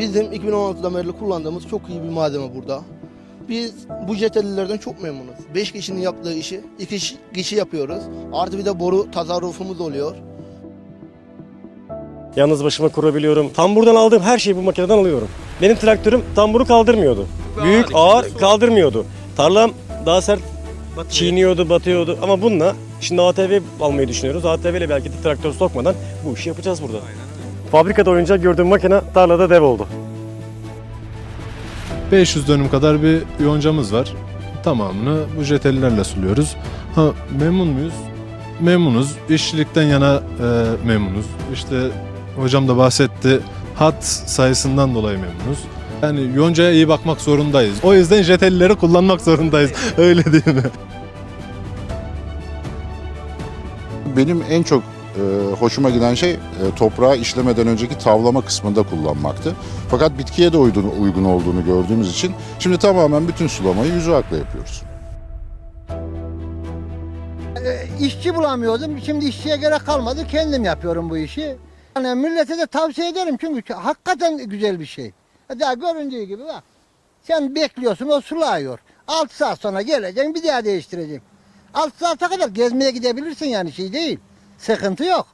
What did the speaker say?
Bizim 2016'dan beri kullandığımız çok iyi bir malzeme burada. Biz bu jetellilerden çok memnunuz. 5 kişinin yaptığı işi 2 kişi yapıyoruz. Artı bir de boru tasarrufumuz oluyor. Yalnız başıma kurabiliyorum. Tamburdan aldığım her şeyi bu makineden alıyorum. Benim traktörüm tamburu kaldırmıyordu. Büyük ağır kaldırmıyordu. Tarlam daha sert çiğniyordu, batıyordu. Ama bununla şimdi ATV almayı düşünüyoruz. ATV ile belki de traktör sokmadan bu işi yapacağız burada. Fabrikada oyuncak gördüğüm makine tarlada dev oldu. 500 dönüm kadar bir yoncamız var. Tamamını bu jetellerle suluyoruz. Ha, memnun muyuz? Memnunuz. İşçilikten yana e, memnunuz. İşte hocam da bahsetti. Hat sayısından dolayı memnunuz. Yani yoncaya iyi bakmak zorundayız. O yüzden jetelleri kullanmak zorundayız. Öyle değil mi? Benim en çok e, hoşuma giden şey e, toprağı işlemeden önceki tavlama kısmında kullanmaktı. Fakat bitkiye de uygun, uygun olduğunu gördüğümüz için şimdi tamamen bütün sulamayı yüzü akla yapıyoruz. İşçi bulamıyordum. Şimdi işçiye gerek kalmadı. Kendim yapıyorum bu işi. Yani millete de tavsiye ederim çünkü hakikaten güzel bir şey. Daha göründüğü gibi bak. Sen bekliyorsun o sulağıyor. 6 saat sonra geleceksin bir daha değiştireceksin. 6 saate kadar gezmeye gidebilirsin yani şey değil. Sıkıntı yok.